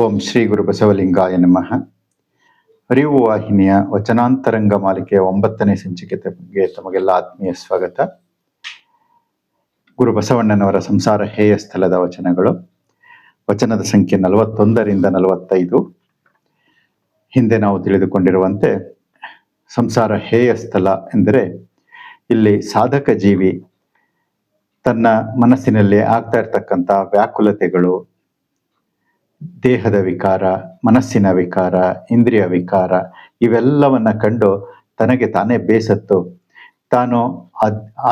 ಓಂ ಶ್ರೀ ಗುರು ಬಸವಲಿಂಗಾಯ ನಮಃ. ಅರಿವು ವಾಹಿನಿಯ ವಚನಾಂತರಂಗ ಮಾಲಿಕೆಯ ಒಂಬತ್ತನೇ ಸಂಚಿಕೆ ತಮಗೆ ತಮಗೆಲ್ಲ ಆತ್ಮೀಯ ಸ್ವಾಗತ. ಗುರು ಬಸವಣ್ಣನವರ ಸಂಸಾರ ಹೇಯ ಸ್ಥಳದ ವಚನಗಳು. ವಚನದ ಸಂಖ್ಯೆ ನಲವತ್ತೊಂದರಿಂದ ನಲವತ್ತೈದು. ಹಿಂದೆ ನಾವು ತಿಳಿದುಕೊಂಡಿರುವಂತೆ ಸಂಸಾರ ಹೇಯ ಸ್ಥಳ ಎಂದರೆ ಇಲ್ಲಿ ಸಾಧಕ ಜೀವಿ ತನ್ನ ಮನಸ್ಸಿನಲ್ಲಿ ಆಗ್ತಾ ಇರ್ತಕ್ಕಂಥ ವ್ಯಾಕುಲತೆಗಳು ದೇಹದ ವಿಕಾರ, ಮನಸ್ಸಿನ ವಿಕಾರ, ಇಂದ್ರಿಯ ವಿಕಾರ ಇವೆಲ್ಲವನ್ನ ಕಂಡು ತನಗೆ ತಾನೇ ಬೇಸತ್ತು. ತಾನು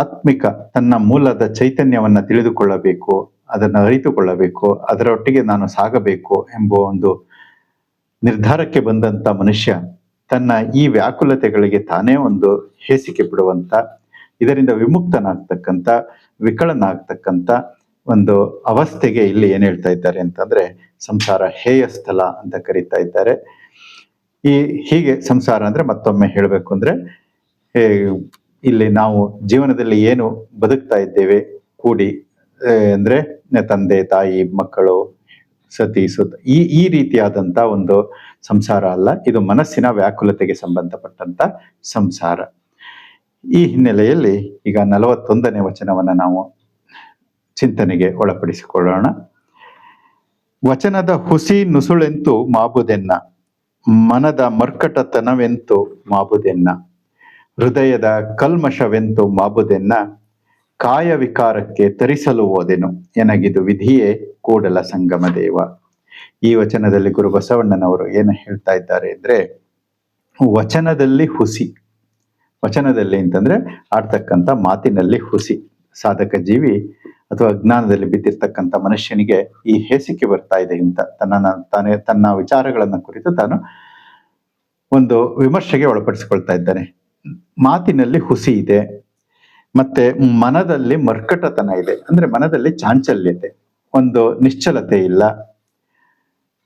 ಆತ್ಮಿಕ ತನ್ನ ಮೂಲದ ಚೈತನ್ಯವನ್ನ ತಿಳಿದುಕೊಳ್ಳಬೇಕು, ಅದನ್ನು ಅರಿತುಕೊಳ್ಳಬೇಕು, ಅದರೊಟ್ಟಿಗೆ ನಾನು ಸಾಗಬೇಕು ಎಂಬ ಒಂದು ನಿರ್ಧಾರಕ್ಕೆ ಬಂದಂತ ಮನುಷ್ಯ ತನ್ನ ಈ ವ್ಯಾಕುಲತೆಗಳಿಗೆ ತಾನೇ ಒಂದು ಹೇಸಿಕೆ ಬಿಡುವಂತ, ಇದರಿಂದ ವಿಮುಕ್ತನಾಗ್ತಕ್ಕಂಥ ವಿಕಳನಾಗ್ತಕ್ಕಂಥ ಒಂದು ಅವಸ್ಥೆಗೆ ಇಲ್ಲಿ ಏನ್ ಹೇಳ್ತಾ ಇದ್ದಾರೆ ಅಂತಂದ್ರೆ ಸಂಸಾರ ಹೇಯ ಸ್ಥಳ ಅಂತ ಕರೀತಾ ಇದ್ದಾರೆ. ಈ ಹೀಗೆ ಸಂಸಾರ ಅಂದ್ರೆ ಮತ್ತೊಮ್ಮೆ ಹೇಳಬೇಕು ಅಂದ್ರೆ ಇಲ್ಲಿ ನಾವು ಜೀವನದಲ್ಲಿ ಏನು ಬದುಕ್ತಾ ಇದ್ದೇವೆ, ಕೂಡಿ ಅಂದ್ರೆ ತಂದೆ, ತಾಯಿ, ಮಕ್ಕಳು, ಸತಿ ಸುತ್ತ ಈ ಈ ರೀತಿಯಾದಂತ ಒಂದು ಸಂಸಾರ ಅಲ್ಲ, ಇದು ಮನಸ್ಸಿನ ವ್ಯಾಕುಲತೆಗೆ ಸಂಬಂಧಪಟ್ಟಂತ ಸಂಸಾರ. ಈ ಹಿನ್ನೆಲೆಯಲ್ಲಿ ಈಗ ನಲವತ್ತೊಂದನೇ ವಚನವನ್ನ ನಾವು ಚಿಂತನೆಗೆ ಒಳಪಡಿಸಿಕೊಳ್ಳೋಣ. ವಚನದ ಹುಸಿ ನುಸುಳೆಂತು ಮಾಬುದೆನ್ನ, ಮನದ ಮರ್ಕಟತನವೆಂತು ಮಾಬುದೆನ್ನ, ಹೃದಯದ ಕಲ್ಮಶವೆಂತು ಮಾಬುದೆನ್ನ ಕಾಯ ವಿಕಾರಕ್ಕೆ ತರಿಸಲು ಓದೆನು ಎನಗಿದು ವಿಧಿಯೇ ಕೂಡಲ ಸಂಗಮ ದೇವ. ಈ ವಚನದಲ್ಲಿ ಗುರು ಬಸವಣ್ಣನವರು ಏನು ಹೇಳ್ತಾ ಇದ್ದಾರೆ ಅಂದ್ರೆ, ವಚನದಲ್ಲಿ ಹುಸಿ. ವಚನದಲ್ಲಿ ಅಂತಂದ್ರೆ, ಆಡ್ತಕ್ಕಂಥ ಮಾತಿನಲ್ಲಿ ಹುಸಿ. ಸಾಧಕ ಜೀವಿ ಅಥವಾ ಅಜ್ಞಾನದಲ್ಲಿ ಬಿದ್ದಿರ್ತಕ್ಕಂಥ ಮನುಷ್ಯನಿಗೆ ಈ ಹೇಸಿಕೆ ಬರ್ತಾ ಇದೆ ಅಂತ ತನ್ನ ತಾನೇ ತನ್ನ ವಿಚಾರಗಳನ್ನು ಕುರಿತು ತಾನು ಒಂದು ವಿಮರ್ಶೆಗೆ ಒಳಪಡಿಸಿಕೊಳ್ತಾ ಇದ್ದಾನೆ. ಮಾತಿನಲ್ಲಿ ಹುಸಿ ಇದೆ. ಮತ್ತೆ ಮನದಲ್ಲಿ ಮರ್ಕಟತನ ಇದೆ. ಅಂದ್ರೆ ಮನದಲ್ಲಿ ಚಾಂಚಲ್ಯತೆ ಒಂದು ನಿಶ್ಚಲತೆ ಇಲ್ಲ.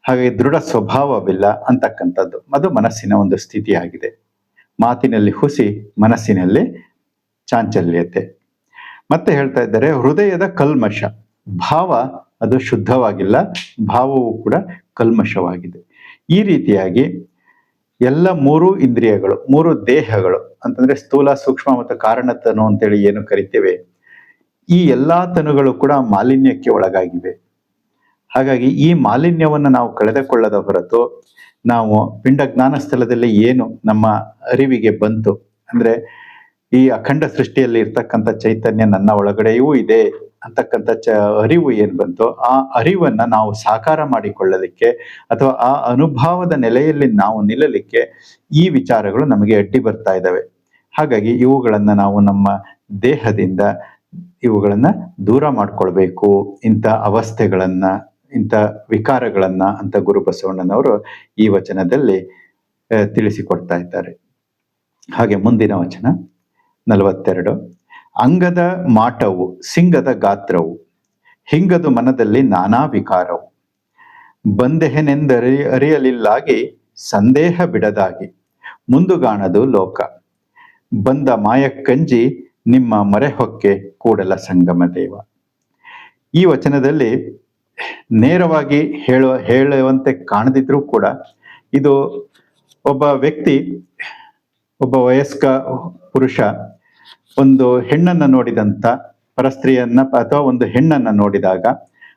ಹಾಗೆ ದೃಢ ಸ್ವಭಾವವಿಲ್ಲ ಅಂತಕ್ಕಂಥದ್ದು. ಅದು ಮನಸ್ಸಿನ ಒಂದು ಸ್ಥಿತಿಯಾಗಿದೆ. ಮಾತಿನಲ್ಲಿ ಹುಸಿ, ಮನಸ್ಸಿನಲ್ಲಿ ಚಾಂಚಲ್ಯತೆ. ಮತ್ತೆ ಹೇಳ್ತಾ ಇದ್ದಾರೆ, ಹೃದಯದ ಕಲ್ಮಶ. ಭಾವ ಅದು ಶುದ್ಧವಾಗಿಲ್ಲ, ಭಾವವು ಕೂಡ ಕಲ್ಮಶವಾಗಿದೆ. ಈ ರೀತಿಯಾಗಿ ಎಲ್ಲ ಮೂರು ಇಂದ್ರಿಯಗಳು, ಮೂರು ದೇಹಗಳು, ಅಂತಂದ್ರೆ ಸ್ಥೂಲ, ಸೂಕ್ಷ್ಮ ಮತ್ತು ಕಾರಣತನು ಅಂತೇಳಿ ಏನು ಕರಿತೇವೆ, ಈ ಎಲ್ಲಾ ತನುಗಳು ಕೂಡ ಮಾಲಿನ್ಯಕ್ಕೆ ಒಳಗಾಗಿವೆ. ಹಾಗಾಗಿ ಈ ಮಾಲಿನ್ಯವನ್ನು ನಾವು ಕಳೆದುಕೊಳ್ಳದ ಹೊರತು ನಾವು ಪಿಂಡ ಜ್ಞಾನ ಸ್ಥಳದಲ್ಲಿ ಏನು ನಮ್ಮ ಅರಿವಿಗೆ ಬಂತು, ಅಂದ್ರೆ ಈ ಅಖಂಡ ಸೃಷ್ಟಿಯಲ್ಲಿ ಇರ್ತಕ್ಕಂಥ ಚೈತನ್ಯ ನನ್ನ ಒಳಗಡೆಯೂ ಇದೆ ಅಂತಕ್ಕಂಥ ಚ ಅರಿವು ಏನ್ ಬಂತು ಆ ಅರಿವನ್ನ ನಾವು ಸಾಕಾರ ಮಾಡಿಕೊಳ್ಳಲಿಕ್ಕೆ ಅಥವಾ ಆ ಅನುಭವದ ನೆಲೆಯಲ್ಲಿ ನಾವು ನಿಲ್ಲಲಿಕ್ಕೆ ಈ ವಿಚಾರಗಳು ನಮಗೆ ಅಡ್ಡಿ ಬರ್ತಾ ಇದ್ದಾವೆ. ಹಾಗಾಗಿ ಇವುಗಳನ್ನ ನಾವು ನಮ್ಮ ದೇಹದಿಂದ ಇವುಗಳನ್ನ ದೂರ ಮಾಡ್ಕೊಳ್ಬೇಕು. ಇಂಥ ಅವಸ್ಥೆಗಳನ್ನ, ಇಂಥ ವಿಕಾರಗಳನ್ನ ಅಂತ ಗುರು ಬಸವಣ್ಣನವರು ಈ ವಚನದಲ್ಲಿ ತಿಳಿಸಿಕೊಡ್ತಾ ಇದ್ದಾರೆ. ಹಾಗೆ ಮುಂದಿನ ವಚನ. ನಲವತ್ತೆರಡು. ಅಂಗದ ಮಾಟವು ಸಿಂಗದ ಗಾತ್ರವು, ಹಿಂಗದು ಮನದಲ್ಲಿ ನಾನಾ ವಿಕಾರವು. ಬಂದೆಹೆನೆಂದರಿ ಅರಿಯಲಿಲ್ಲಾಗಿ, ಸಂದೇಹ ಬಿಡದಾಗಿ. ಮುಂದುಗಾಣದು ಲೋಕ. ಬಂದ ಮಾಯಕ್ಕಂಜಿ ನಿಮ್ಮ ಮರೆಹೊಕ್ಕೆ ಕೂಡಲ ಸಂಗಮ ದೇವ. ಈ ವಚನದಲ್ಲಿ ನೇರವಾಗಿ ಹೇಳುವ ಹೇಳುವಂತೆ ಕಾಣದಿದ್ರೂ ಕೂಡ ಇದು ಒಬ್ಬ ವ್ಯಕ್ತಿ ಒಬ್ಬ ವಯಸ್ಕ ಪುರುಷ ಒಂದು ಹೆಣ್ಣನ್ನ ನೋಡಿದಂತ, ಪರಸ್ತ್ರೀಯನ್ನ ಅಥವಾ ಒಂದು ಹೆಣ್ಣನ್ನ ನೋಡಿದಾಗ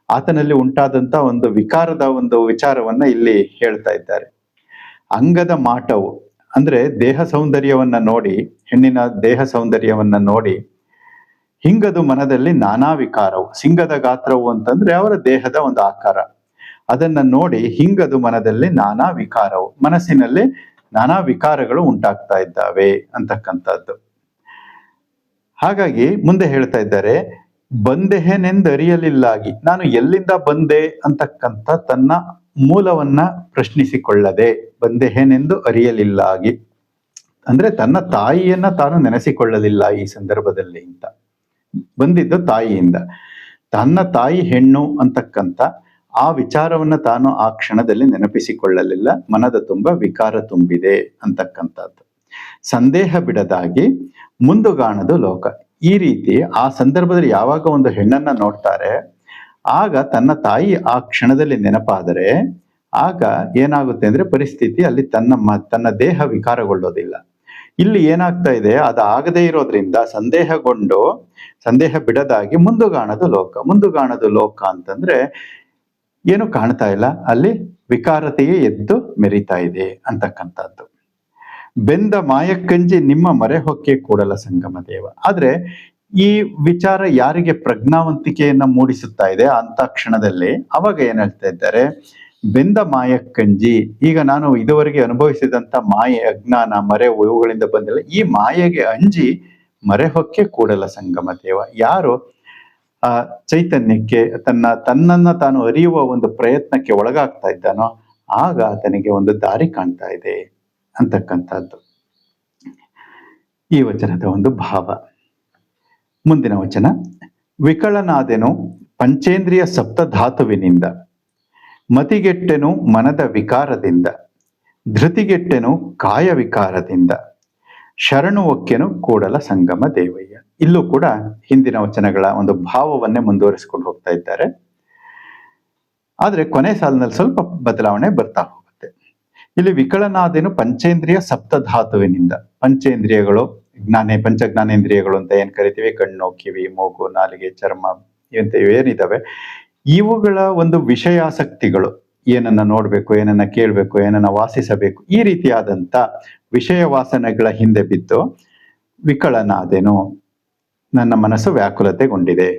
ಆತನಲ್ಲಿ ಉಂಟಾದಂತ ಒಂದು ವಿಕಾರದ ಒಂದು ವಿಚಾರವನ್ನ ಇಲ್ಲಿ ಹೇಳ್ತಾ ಇದ್ದಾರೆ. ಅಂಗದ ಮಾಟವು, ಅಂದ್ರೆ ದೇಹ ಸೌಂದರ್ಯವನ್ನ ನೋಡಿ, ಹೆಣ್ಣಿನ ದೇಹ ಸೌಂದರ್ಯವನ್ನ ನೋಡಿ, ಹಿಂಗದು ಮನದಲ್ಲಿ ನಾನಾ ವಿಕಾರವು, ಸಿಂಗದ ಗಾತ್ರವು ಅಂತಂದ್ರೆ ಅವರ ದೇಹದ ಒಂದು ಆಕಾರ. ಅದನ್ನ ನೋಡಿ ಹಿಂಗದು ಮನದಲ್ಲಿ ನಾನಾ ವಿಕಾರವು, ಮನಸ್ಸಿನಲ್ಲಿ ನಾನಾ ವಿಕಾರಗಳು ಉಂಟಾಗ್ತಾ ಇದ್ದಾವೆ ಅಂತಕ್ಕಂಥದ್ದು. ಹಾಗಾಗಿ ಮುಂದೆ ಹೇಳ್ತಾ ಇದ್ದಾರೆ, ಬಂದೆಹೆನೆಂದರಿಯಲಿಲ್ಲಾಗಿ, ನಾನು ಎಲ್ಲಿಂದ ಬಂದೆ ಅಂತಕ್ಕಂಥ ತನ್ನ ಮೂಲವನ್ನ ಪ್ರಶ್ನಿಸಿಕೊಳ್ಳದೆ, ಬಂದೆಹೇನೆಂದು ಅರಿಯಲಿಲ್ಲಾಗಿ. ಅಂದ್ರೆ ತನ್ನ ತಾಯಿಯನ್ನ ತಾನು ನೆನೆಸಿಕೊಳ್ಳಲಿಲ್ಲ ಈ ಸಂದರ್ಭದಲ್ಲಿ ಅಂತ. ಬಂದಿದ್ದು ತಾಯಿಯಿಂದ. ತನ್ನ ತಾಯಿ ಹೆಣ್ಣು ಅಂತಕ್ಕಂಥ ಆ ವಿಚಾರವನ್ನ ತಾನು ಆ ಕ್ಷಣದಲ್ಲಿ ನೆನಪಿಸಿಕೊಳ್ಳಲಿಲ್ಲ. ಮನದ ತುಂಬ ವಿಕಾರ ತುಂಬಿದೆ ಅಂತಕ್ಕಂಥದ್ದು. ಸಂದೇಹ ಬಿಡದಾಗಿ ಮುಂದುಗಾಣದು ಲೋಕ. ಈ ರೀತಿ ಆ ಸಂದರ್ಭದಲ್ಲಿ ಯಾವಾಗ ಒಂದು ಹೆಣ್ಣನ್ನ ನೋಡ್ತಾರೆ, ಆಗ ತನ್ನ ತಾಯಿ ಆ ಕ್ಷಣದಲ್ಲಿ ನೆನಪಾದರೆ, ಆಗ ಏನಾಗುತ್ತೆ ಅಂದ್ರೆ ಪರಿಸ್ಥಿತಿ ಅಲ್ಲಿ ತನ್ನ ಮ, ತನ್ನ ದೇಹ ವಿಕಾರಗೊಳ್ಳೋದಿಲ್ಲ. ಇಲ್ಲಿ ಏನಾಗ್ತಾ ಇದೆ, ಅದು ಆಗದೇ ಇರೋದ್ರಿಂದ ಸಂದೇಹಗೊಂಡು, ಸಂದೇಹ ಬಿಡದಾಗಿ ಮುಂದುಗಾಣದು ಲೋಕ. ಮುಂದುಗಾಣದು ಲೋಕ ಅಂತಂದ್ರೆ ಏನು ಕಾಣ್ತಾ ಇಲ್ಲ? ಅಲ್ಲಿ ವಿಕಾರತೆಯೇ ಎದ್ದು ಮೆರಿತಾ ಇದೆ ಅಂತಕ್ಕಂಥದ್ದು. ಬೆಂದ ಮಾಯಕ್ಕಂಜಿ ನಿಮ್ಮ ಮರೆ ಹೊಕ್ಕೆ ಕೂಡಲ ಸಂಗಮ ದೇವ. ಆದ್ರೆ ಈ ವಿಚಾರ ಯಾರಿಗೆ ಪ್ರಜ್ಞಾವಂತಿಕೆಯನ್ನ ಮೂಡಿಸುತ್ತಾ ಇದೆ ಅಂತ ಕ್ಷಣದಲ್ಲಿ ಅವಾಗ ಏನ್ ಹೇಳ್ತಾ ಇದ್ದಾರೆ? ಬೆಂದ ಮಾಯಕ್ಕಂಜಿ ಈಗ ನಾನು ಇದುವರೆಗೆ ಅನುಭವಿಸಿದಂತ ಮಾಯೆ, ಅಜ್ಞಾನ, ಮರೆ ಇವುಗಳಿಂದ ಬಂದಿಲ್ಲ. ಈ ಮಾಯೆಗೆ ಅಂಜಿ ಮರೆ ಹೊಕ್ಕೆ ಕೂಡಲ ಸಂಗಮ ದೇವ. ಯಾರು? ಆ ಚೈತನ್ಯಕ್ಕೆ ತನ್ನ, ತನ್ನನ್ನ ತಾನು ಅರಿಯುವ ಒಂದು ಪ್ರಯತ್ನಕ್ಕೆ ಒಳಗಾಗ್ತಾ ಇದ್ದಾನೋ, ಆಗ ಆತನಿಗೆ ಒಂದು ದಾರಿ ಕಾಣ್ತಾ ಇದೆ ಅಂತಕ್ಕಂಥದ್ದು. ಈ ವಚನದ ಒಂದು ಭಾವ. ಮುಂದಿನ ವಚನ. ವಿಕಳನಾದೆನು ಪಂಚೇಂದ್ರಿಯ ಸಪ್ತಧಾತುವಿನಿಂದ, ಮತಿಗೆಟ್ಟೆನು ಮನದ ವಿಕಾರದಿಂದ, ಧೃತಿಗೆಟ್ಟೆನು ಕಾಯ ವಿಕಾರದಿಂದ ಶರಣು ಒಕ್ಕೆನು ಕೂಡಲ ಸಂಗಮ ದೇವಯ್ಯ. ಇಲ್ಲೂ ಕೂಡ ಹಿಂದಿನ ವಚನಗಳ ಒಂದು ಭಾವವನ್ನೇ ಮುಂದುವರಿಸಿಕೊಂಡು ಹೋಗ್ತಾ ಇದ್ದಾರೆ. ಆದರೆ ಕೊನೆ ಸಾಲಿನಲ್ಲಿ ಸ್ವಲ್ಪ ಬದಲಾವಣೆ ಬರ್ತಾ ಹೋಗುತ್ತೆ. ಇಲ್ಲಿ ವಿಕಳನಾದೇನು ಪಂಚೇಂದ್ರಿಯ ಸಪ್ತಧಾತುವಿನಿಂದ. ಪಂಚೇಂದ್ರಿಯಗಳು, ಜ್ಞಾನೇ ಪಂಚ ಜ್ಞಾನೇಂದ್ರಿಯಗಳು ಅಂತ ಏನು ಕರಿತೀವಿ? ಕಣ್ಣು, ಕಿವಿ, ಮೂಗು, ನಾಲಿಗೆ, ಚರ್ಮ ಇಂಥ ಏನಿದ್ದಾವೆ ಇವುಗಳ ಒಂದು ವಿಷಯಾಸಕ್ತಿಗಳು ಏನನ್ನ ನೋಡಬೇಕು, ಏನನ್ನ ಕೇಳ್ಬೇಕು, ಏನನ್ನ ವಾಸಿಸಬೇಕು, ಈ ರೀತಿಯಾದಂತ ವಿಷಯ ವಾಸನೆಗಳ ಹಿಂದೆ ಬಿದ್ದು ವಿಕಳನಾದೆನು ನನ್ನ ಮನಸ್ಸು ವ್ಯಾಕುಲತೆಗೊಂಡಿದೆ.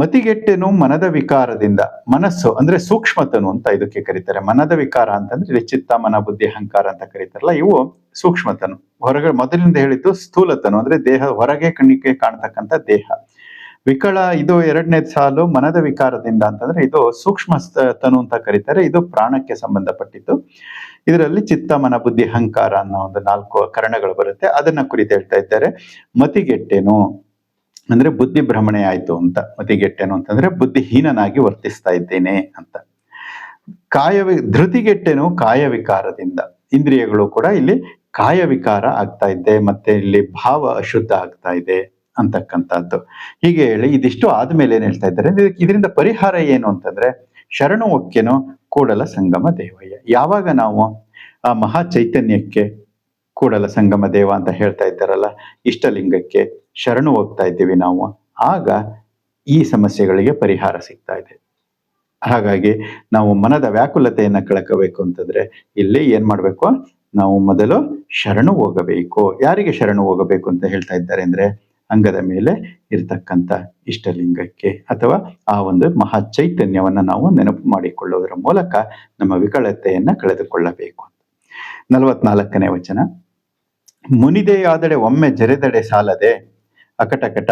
ಮತಿಗೆಟ್ಟೆನು ಮನದ ವಿಕಾರದಿಂದ, ಮನಸ್ಸು ಅಂದ್ರೆ ಸೂಕ್ಷ್ಮತನು ಅಂತ ಇದಕ್ಕೆ ಕರೀತಾರೆ. ಮನದ ವಿಕಾರ ಅಂತಂದ್ರೆ ಇಲ್ಲಿ ಚಿತ್ತ, ಮನ, ಬುದ್ಧಿ, ಅಹಂಕಾರ ಅಂತ ಕರೀತಾರಲ್ಲ, ಇವು ಸೂಕ್ಷ್ಮತನು. ಹೊರಗೆ ಮೊದಲಿಂದ ಹೇಳಿದ್ದು ಸ್ಥೂಲತನು, ಅಂದ್ರೆ ದೇಹ ಹೊರಗೆ ಕಣ್ಣಿಗೆ ಕಾಣ್ತಕ್ಕಂಥ ದೇಹ. ವಿಕಳ ಇದು ಎರಡನೇ ಸಾಲು ಮನದ ವಿಕಾರದಿಂದ ಅಂತಂದ್ರೆ ಇದು ಸೂಕ್ಷ್ಮ ತನು ಅಂತ ಕರೀತಾರೆ. ಇದು ಪ್ರಾಣಕ್ಕೆ ಸಂಬಂಧಪಟ್ಟಿದ್ದು. ಇದರಲ್ಲಿ ಚಿತ್ತ, ಮನ, ಬುದ್ಧಿ, ಅಹಂಕಾರ ಅನ್ನೋ ಒಂದು ನಾಲ್ಕು ಕರಣಗಳು ಬರುತ್ತೆ. ಅದನ್ನ ಕುರಿತು ಹೇಳ್ತಾ ಇದ್ದಾರೆ. ಮತಿಗೆಟ್ಟೇನು ಅಂದ್ರೆ ಬುದ್ಧಿ ಭ್ರಮಣೆ ಆಯ್ತು ಅಂತ. ಮತಿಗೆಟ್ಟೇನು ಅಂತಂದ್ರೆ ಬುದ್ಧಿಹೀನನಾಗಿ ವರ್ತಿಸ್ತಾ ಇದ್ದೇನೆ ಅಂತ. ಕಾಯ ಧೃತಿಗೆಟ್ಟೇನು ಧೃತಿಗೆಟ್ಟೆನು ಕಾಯ ವಿಕಾರದಿಂದ. ಇಂದ್ರಿಯಗಳು ಕೂಡ ಇಲ್ಲಿ ಕಾಯ ವಿಕಾರ ಆಗ್ತಾ ಇದೆ. ಮತ್ತೆ ಇಲ್ಲಿ ಭಾವ ಅಶುದ್ಧ ಆಗ್ತಾ ಇದೆ. ಅಂತಕ್ಕಂಥದ್ದು. ಹೀಗೆ ಹೇಳಿ ಇದಿಷ್ಟು ಆದ್ಮೇಲೆ ಏನ್ ಹೇಳ್ತಾ ಇದ್ದಾರೆ ಇದರಿಂದ ಪರಿಹಾರ ಏನು ಅಂತಂದ್ರೆ ಶರಣು ಒಕ್ಕೆನು ಕೂಡಲ ಸಂಗಮ ದೇವಯ್ಯ. ಯಾವಾಗ ನಾವು ಆ ಮಹಾ ಚೈತನ್ಯಕ್ಕೆ ಕೂಡಲ ಸಂಗಮ ದೇವ ಅಂತ ಹೇಳ್ತಾ ಇದ್ದಾರಲ್ಲ, ಇಷ್ಟಲಿಂಗಕ್ಕೆ ಶರಣು ಹೋಗ್ತಾ ಇದ್ದೀವಿ ನಾವು, ಆಗ ಈ ಸಮಸ್ಯೆಗಳಿಗೆ ಪರಿಹಾರ ಸಿಗ್ತಾ ಇದೆ. ಹಾಗಾಗಿ ನಾವು ಮನದ ವ್ಯಾಕುಲತೆಯನ್ನ ಕಳ್ಕೋಬೇಕು ಅಂತಂದ್ರೆ ಇಲ್ಲಿ ಏನ್ ಮಾಡ್ಬೇಕು? ನಾವು ಮೊದಲು ಶರಣು ಹೋಗಬೇಕು. ಯಾರಿಗೆ ಶರಣು ಹೋಗಬೇಕು ಅಂತ ಹೇಳ್ತಾ ಇದ್ದಾರೆ ಅಂದ್ರೆ ಅಂಗದ ಮೇಲೆ ಇರತಕ್ಕಂತ ಇಷ್ಟಲಿಂಗಕ್ಕೆ ಅಥವಾ ಆ ಒಂದು ಮಹಾ ಚೈತನ್ಯವನ್ನು ನಾವು ನೆನಪು ಮಾಡಿಕೊಳ್ಳುವುದರ ಮೂಲಕ ನಮ್ಮ ವಿಕಳತೆಯನ್ನು ಕಳೆದುಕೊಳ್ಳಬೇಕು ನಲವತ್ನಾಲ್ಕನೇ ವಚನ. ಮುನಿದೆಯಾದಡೆ ಒಮ್ಮೆ ಜರೆದಡೆ ಸಾಲದೆ, ಅಕಟಕಟ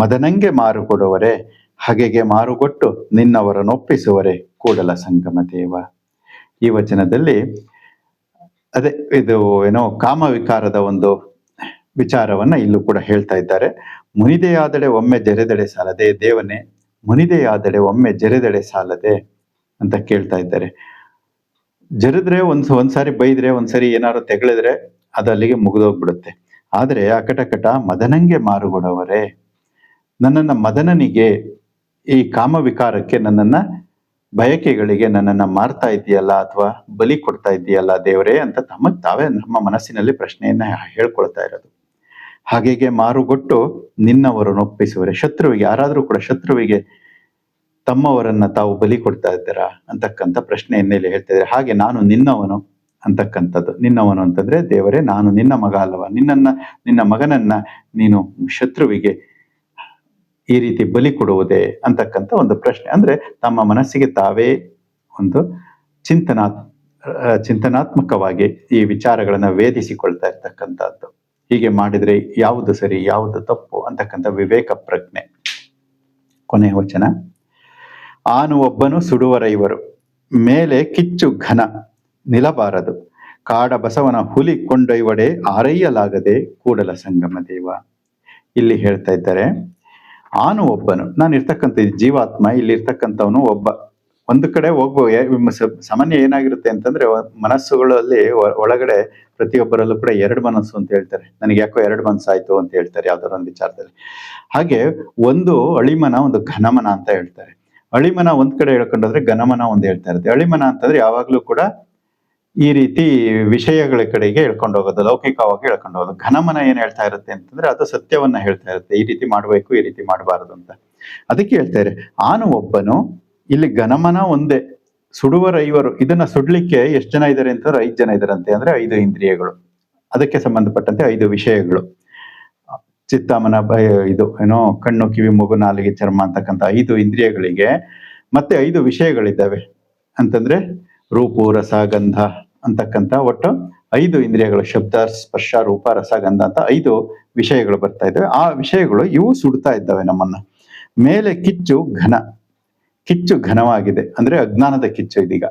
ಮದನಂಗೆ ಮಾರು ಕೊಡುವರೆ ಹಗೆಗೆ ಮಾರುಗೊಟ್ಟು ನಿನ್ನವರನ್ನೊಪ್ಪಿಸುವರೆ ಕೂಡಲ ಸಂಗಮ ದೇವ. ಈ ವಚನದಲ್ಲಿ ಅದೇ ಇದು ಏನೋ ಕಾಮವಿಕಾರದ ಒಂದು ವಿಚಾರವನ್ನ ಇಲ್ಲೂ ಕೂಡ ಹೇಳ್ತಾ ಇದ್ದಾರೆ. ಮುನಿದೆಯಾದಡೆ ಒಮ್ಮೆ ಜರೆದಡೆ ಸಾಲದೆ, ದೇವನೇ ಮುನಿದೆಯಾದಡೆ ಒಮ್ಮೆ ಜರೆದಡೆ ಸಾಲದೆ ಅಂತ ಕೇಳ್ತಾ ಇದ್ದಾರೆ. ಜರಿದ್ರೆ ಒಂದ್ ಒಂದ್ಸಾರಿ ಬೈದ್ರೆ, ಒಂದ್ಸರಿ ಏನಾದ್ರು ತೆಗಳಿದ್ರೆ ಅದು ಅಲ್ಲಿಗೆ ಮುಗಿದೋಗ್ಬಿಡುತ್ತೆ. ಆದ್ರೆ ಅಕಟಕಟ ಮದನಂಗೆ ಮಾರುಗೊಡವರೇ, ನನ್ನನ್ನ ಮದನನಿಗೆ, ಈ ಕಾಮವಿಕಾರಕ್ಕೆ ನನ್ನನ್ನ ಬಯಕೆಗಳಿಗೆ ನನ್ನನ್ನ ಮಾರ್ತಾ ಇದೆಯಲ್ಲ ಅಥವಾ ಬಲಿ ಕೊಡ್ತಾ ಇದೆಯಲ್ಲ ದೇವರೇ ಅಂತ ತಮ್ಮ ತಾವೇ ನಮ್ಮ ಮನಸ್ಸಿನಲ್ಲಿ ಪ್ರಶ್ನೆಯನ್ನ ಹೇಳ್ಕೊಳ್ತಾ ಇರೋದು. ಹಾಗೆಗೆ ಮಾರುಗೊಟ್ಟು ನಿನ್ನವರನ್ನೊಪ್ಪಿಸುವರೆ ಶತ್ರುವಿಗೆ, ಯಾರಾದರೂ ಕೂಡ ಶತ್ರುವಿಗೆ ತಮ್ಮವರನ್ನ ತಾವು ಬಲಿ ಕೊಡ್ತಾ ಇದ್ದೀರಾ ಅಂತಕ್ಕಂಥ ಪ್ರಶ್ನೆ ಹೇಳ್ತಾ ಇದ್ದಾರೆ. ಹಾಗೆ ನಾನು ನಿನ್ನವನು ಅಂತಕ್ಕಂಥದ್ದು. ನಿನ್ನವನು ಅಂತಂದ್ರೆ, ದೇವರೇ, ನಾನು ನಿನ್ನ ಮಗ ಅಲ್ಲವ? ನಿನ್ನನ್ನ, ನಿನ್ನ ಮಗನನ್ನ ನೀನು ಶತ್ರುವಿಗೆ ಈ ರೀತಿ ಬಲಿ ಕೊಡುವುದೇ ಅಂತಕ್ಕಂಥ ಒಂದು ಪ್ರಶ್ನೆ. ಅಂದ್ರೆ ತಮ್ಮ ಮನಸ್ಸಿಗೆ ತಾವೇ ಒಂದು ಚಿಂತನಾ ಚಿಂತನಾತ್ಮಕವಾಗಿ ಈ ವಿಚಾರಗಳನ್ನ ವೇದಿಸಿಕೊಳ್ತಾ ಇರ್ತಕ್ಕಂಥದ್ದು. ಹೀಗೆ ಮಾಡಿದ್ರೆ ಯಾವುದು ಸರಿ, ಯಾವುದು ತಪ್ಪು ಅಂತಕ್ಕಂಥ ವಿವೇಕ ಪ್ರಜ್ಞೆ. ಕೊನೆಯ ವಚನ. ಆನು ಒಬ್ಬನು ಸುಡುವರ ಇವರು. ಮೇಲೆ ಕಿಚ್ಚು ಘನ ನಿಲಬಾರದು. ಕಾಡ ಬಸವನ ಹುಲಿ ಕೊಂಡೊಯ್ವಡೆ ಆರೈಯಲಾಗದೆ ಕೂಡಲ ಸಂಗಮ ದೇವ. ಇಲ್ಲಿ ಹೇಳ್ತಾ ಇದ್ದಾರೆ, ಆನು ಒಬ್ಬನು. ನಾನು ಇರ್ತಕ್ಕಂಥ ಜೀವಾತ್ಮ ಇಲ್ಲಿ ಇರ್ತಕ್ಕಂಥವನು ಒಬ್ಬ. ಒಂದು ಕಡೆ ಹೋಗ್ಬೋದು ಸಾಮಾನ್ಯ ಏನಾಗಿರುತ್ತೆ ಅಂತಂದ್ರೆ ಮನಸ್ಸುಗಳಲ್ಲಿ ಒಳಗಡೆ ಪ್ರತಿಯೊಬ್ಬರಲ್ಲೂ ಕೂಡ ಎರಡು ಮನಸ್ಸು ಅಂತ ಹೇಳ್ತಾರೆ. ನನಗೆ ಯಾಕೋ ಎರಡು ಮನಸ್ಸು ಆಯ್ತು ಅಂತ ಹೇಳ್ತಾರೆ ಯಾವ್ದಾರ ಒಂದು ವಿಚಾರದಲ್ಲಿ. ಹಾಗೆ ಒಂದು ಅಳಿಮನ, ಒಂದು ಘನಮನ ಅಂತ ಹೇಳ್ತಾರೆ. ಅಳಿಮನ ಒಂದ್ ಕಡೆ ಹೇಳ್ಕೊಂಡೋದ್ರೆ ಘನಮನ ಒಂದು ಹೇಳ್ತಾ ಇರುತ್ತೆ. ಅಳಿಮನ ಅಂತಂದ್ರೆ ಯಾವಾಗ್ಲೂ ಕೂಡ ಈ ರೀತಿ ವಿಷಯಗಳ ಕಡೆಗೆ ಹೇಳ್ಕೊಂಡು ಹೋಗೋದು, ಲೌಕಿಕವಾಗಿ ಹೇಳ್ಕೊಂಡು ಹೋಗೋದು. ಘನಮನ ಏನ್ ಹೇಳ್ತಾ ಇರುತ್ತೆ ಅಂತಂದ್ರೆ ಅದು ಸತ್ಯವನ್ನ ಹೇಳ್ತಾ ಇರುತ್ತೆ. ಈ ರೀತಿ ಮಾಡಬೇಕು, ಈ ರೀತಿ ಮಾಡಬಾರದು ಅಂತ. ಅದಕ್ಕೆ ಹೇಳ್ತಾರೆ ಆನು ಒಬ್ಬನು ಇಲ್ಲಿ ಘನಮನ ಒಂದೇ. ಸುಡುವರ ಐವರು ಇದನ್ನ ಸುಡ್ಲಿಕ್ಕೆ ಎಷ್ಟು ಜನ ಇದ್ದಾರೆ ಅಂತಂದ್ರೆ ಐದು ಜನ ಇದಾರಂತೆ ಅಂದ್ರೆ ಐದು ಇಂದ್ರಿಯಗಳು. ಅದಕ್ಕೆ ಸಂಬಂಧಪಟ್ಟಂತೆ ಐದು ವಿಷಯಗಳು. ಚಿತ್ತಾಮನ ಇದು, ಏನೋ, ಕಣ್ಣು, ಕಿವಿ, ಮೂಗು, ನಾಲಿಗೆ, ಚರ್ಮ ಅಂತಕ್ಕಂಥ ಐದು ಇಂದ್ರಿಯಗಳಿಗೆ ಮತ್ತೆ ಐದು ವಿಷಯಗಳಿದ್ದಾವೆ. ಅಂತಂದ್ರೆ ರೂಪು, ರಸ, ಗಂಧ ಅಂತಕ್ಕಂಥ ಒಟ್ಟು ಐದು ಇಂದ್ರಿಯಗಳು, ಶಬ್ದ, ಸ್ಪರ್ಶ, ರೂಪ, ರಸ, ಗಂಧ ಅಂತ ಐದು ವಿಷಯಗಳು ಬರ್ತಾ ಇದ್ದಾವೆ. ಆ ವಿಷಯಗಳು ಇವು ಸುಡ್ತಾ ಇದ್ದಾವೆ ನಮ್ಮನ್ನ. ಮೇಲೆ ಕಿಚ್ಚು ಘನ. ಕಿಚ್ಚು ಘನವಾಗಿದೆ. ಅಂದ್ರೆ ಅಜ್ಞಾನದ ಕಿಚ್ಚು ಇದೀಗ.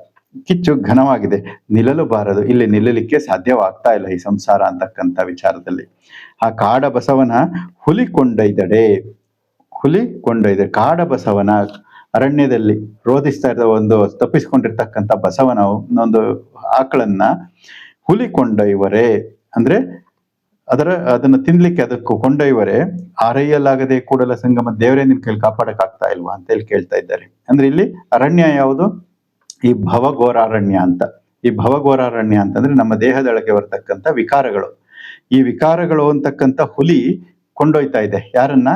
ಕಿಚ್ಚು ಘನವಾಗಿದೆ. ನಿಲ್ಲಲು ಬಾರದು. ಇಲ್ಲಿ ನಿಲ್ಲಲಿಕ್ಕೆ ಸಾಧ್ಯವಾಗ್ತಾ ಇಲ್ಲ ಈ ಸಂಸಾರ ಅಂತಕ್ಕಂಥ ವಿಚಾರದಲ್ಲಿ. ಆ ಕಾಡ ಬಸವನ ಹುಲಿ ಕೊಂಡೊಯ್ದಡೆ ಹುಲಿ ಕೊಂಡೊಯ್ದೆ ಕಾಡ ಬಸವನ ಅರಣ್ಯದಲ್ಲಿ ರೋಧಿಸ್ತಾ ಇರೋ ಒಂದು ತಪ್ಪಿಸ್ಕೊಂಡಿರ್ತಕ್ಕಂಥ ಬಸವನ ಒಂದು ಆಕಳನ್ನ ಹುಲಿ ಕೊಂಡೊಯ್ವರೆ ಅಂದ್ರೆ ಅದರ, ಅದನ್ನ ತಿನ್ಲಿಕ್ಕೆ ಅದಕ್ಕೂ ಕೊಂಡೊಯ್ಯವರೇ ಆರೈಯಲಾಗದೆ ಕೂಡಲ ಸಂಗಮ ದೇವರೇ ನಿನ್ ಕೈಲಿ ಕಾಪಾಡಕ್ ಆಗ್ತಾ ಇಲ್ವಾ ಅಂತ ಹೇಳಿ ಕೇಳ್ತಾ ಇದ್ದಾರೆ. ಅಂದ್ರೆ ಇಲ್ಲಿ ಅರಣ್ಯ ಯಾವುದು? ಈ ಭವಘೋರಾರಣ್ಯ ಅಂತ. ಈ ಭವಘೋರಾರಣ್ಯ ಅಂತಂದ್ರೆ ನಮ್ಮ ದೇಹದೊಳಗೆ ಬರ್ತಕ್ಕಂಥ ವಿಕಾರಗಳು. ಈ ವಿಕಾರಗಳು ಅಂತಕ್ಕಂಥ ಹುಲಿ ಕೊಂಡೊಯ್ತಾ ಇದೆ. ಯಾರನ್ನ?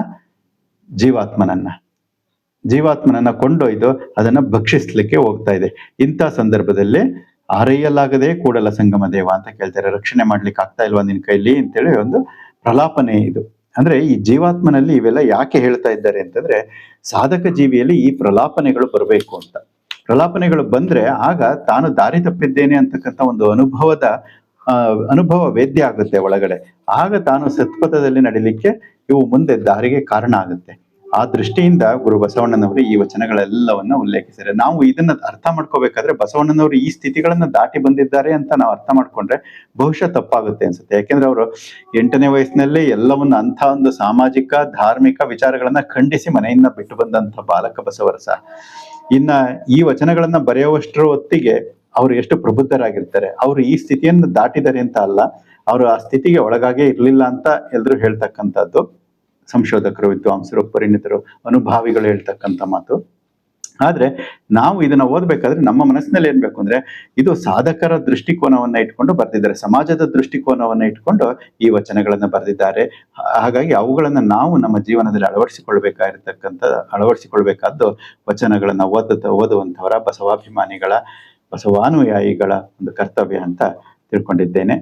ಜೀವಾತ್ಮನನ್ನ. ಜೀವಾತ್ಮನನ್ನ ಕೊಂಡೊಯ್ದು ಅದನ್ನ ಭಕ್ಷಿಸ್ಲಿಕ್ಕೆ ಹೋಗ್ತಾ ಇದೆ. ಇಂಥ ಸಂದರ್ಭದಲ್ಲಿ ಆರೈಯಲಾಗದೆ ಕೂಡಲ ಸಂಗಮ ದೇವ ಅಂತ ಕೇಳ್ತಾರೆ. ರಕ್ಷಣೆ ಮಾಡ್ಲಿಕ್ಕೆ ಆಗ್ತಾ ಇಲ್ವಾ ನಿನ್ ಕೈಲಿ ಅಂತೇಳಿ ಒಂದು ಪ್ರಲಾಪನೆ ಇದು. ಅಂದ್ರೆ ಈ ಜೀವಾತ್ಮನಲ್ಲಿ ಇವೆಲ್ಲ ಯಾಕೆ ಹೇಳ್ತಾ ಇದ್ದಾರೆ ಅಂತಂದ್ರೆ ಸಾಧಕ ಜೀವಿಯಲ್ಲಿ ಈ ಪ್ರಲಾಪನೆಗಳು ಬರಬೇಕು ಅಂತ. ಪ್ರಲಾಪನೆಗಳು ಬಂದ್ರೆ ಆಗ ತಾನು ದಾರಿ ತಪ್ಪಿದ್ದೇನೆ ಅಂತಕ್ಕಂಥ ಒಂದು ಅನುಭವದ ಅನುಭವ ವೇದ್ಯ ಆಗುತ್ತೆ ಒಳಗಡೆ. ಆಗ ತಾನು ಸತ್ಪಥದಲ್ಲಿ ನಡಿಲಿಕ್ಕೆ ಇವು ಮುಂದೆ ದಾರಿಗೆ ಕಾರಣ ಆಗುತ್ತೆ. ಆ ದೃಷ್ಟಿಯಿಂದ ಗುರು ಬಸವಣ್ಣನವರು ಈ ವಚನಗಳೆಲ್ಲವನ್ನ ಉಲ್ಲೇಖಿಸಿದ್ದಾರೆ. ನಾವು ಇದನ್ನ ಅರ್ಥ ಮಾಡ್ಕೋಬೇಕಾದ್ರೆ ಬಸವಣ್ಣನವರು ಈ ಸ್ಥಿತಿಗಳನ್ನ ದಾಟಿ ಬಂದಿದ್ದಾರೆ ಅಂತ ನಾವು ಅರ್ಥ ಮಾಡ್ಕೊಂಡ್ರೆ ಬಹುಶಃ ತಪ್ಪಾಗುತ್ತೆ ಅನ್ಸುತ್ತೆ. ಯಾಕೆಂದ್ರೆ ಅವರು ಎಂಟನೇ ವಯಸ್ಸಿನಲ್ಲೇ ಎಲ್ಲವನ್ನ ಅಂಥ ಒಂದು ಸಾಮಾಜಿಕ, ಧಾರ್ಮಿಕ ವಿಚಾರಗಳನ್ನ ಖಂಡಿಸಿ ಮನೆಯಿಂದ ಬಿಟ್ಟು ಬಂದಂತ ಬಾಲಕ ಬಸವರಸ. ಇನ್ನ ಈ ವಚನಗಳನ್ನ ಬರೆಯುವಷ್ಟರ ಹೊತ್ತಿಗೆ ಅವರು ಎಷ್ಟು ಪ್ರಬುದ್ಧರಾಗಿರ್ತಾರೆ. ಅವರು ಈ ಸ್ಥಿತಿಯನ್ನು ದಾಟಿದ್ದಾರೆ ಅಂತ ಅಲ್ಲ, ಅವರು ಆ ಸ್ಥಿತಿಗೆ ಒಳಗಾಗೇ ಇರಲಿಲ್ಲ ಅಂತ ಎಲ್ಲರೂ ಹೇಳ್ತಕ್ಕಂಥದ್ದು. ಸಂಶೋಧಕರು ವಿದ್ವಾಂಸರು ಪರಿಣಿತರು ಅನುಭಾವಿಗಳು ಹೇಳ್ತಕ್ಕಂಥ ಮಾತು. ಆದರೆ ನಾವು ಇದನ್ನ ಓದ್ಬೇಕಾದ್ರೆ ನಮ್ಮ ಮನಸ್ಸಿನಲ್ಲಿ ಏನ್ಬೇಕು ಅಂದ್ರೆ ಇದು ಸಾಧಕರ ದೃಷ್ಟಿಕೋನವನ್ನ ಇಟ್ಕೊಂಡು ಬರ್ತಿದ್ದಾರೆ ಸಮಾಜದ ದೃಷ್ಟಿಕೋನವನ್ನ ಇಟ್ಕೊಂಡು ಈ ವಚನಗಳನ್ನ ಬರೆದಿದ್ದಾರೆ. ಹಾಗಾಗಿ ಅವುಗಳನ್ನ ನಾವು ನಮ್ಮ ಜೀವನದಲ್ಲಿ ಅಳವಡಿಸಿಕೊಳ್ಬೇಕಾಗಿರ್ತಕ್ಕಂಥ, ಅಳವಡಿಸಿಕೊಳ್ಬೇಕಾದ್ದು ವಚನಗಳನ್ನ ಓದ ಓದುವಂಥವರ ಬಸವಾಭಿಮಾನಿಗಳ, ಬಸವಾನುಯಾಯಿಗಳ ಒಂದು ಕರ್ತವ್ಯ ಅಂತ ತಿಳ್ಕೊಂಡಿದ್ದೇನೆ.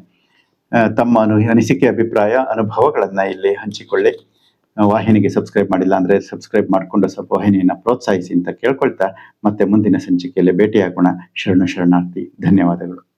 ತಮ್ಮ ಅನು ಅನಿಸಿಕೆ ಅಭಿಪ್ರಾಯ, ಅನುಭವಗಳನ್ನ ಇಲ್ಲಿ ಹಂಚಿಕೊಳ್ಳಿ. ವಾಹಿನಿಗೆ ಸಬ್ಸ್ಕ್ರೈಬ್ ಮಾಡಿಲ್ಲ ಅಂದ್ರೆ ಸಬ್ಸ್ಕ್ರೈಬ್ ಮಾಡಿಕೊಂಡು ಸ್ವಲ್ಪ ವಾಹಿನಿಯನ್ನ ಪ್ರೋತ್ಸಾಹಿಸಿ ಅಂತ ಕೇಳ್ಕೊಳ್ತಾ ಮತ್ತೆ ಮುಂದಿನ ಸಂಚಿಕೆಯಲ್ಲಿ ಭೇಟಿಯಾಗೋಣ. ಶರಣು ಶರಣಾರ್ಥಿ, ಧನ್ಯವಾದಗಳು.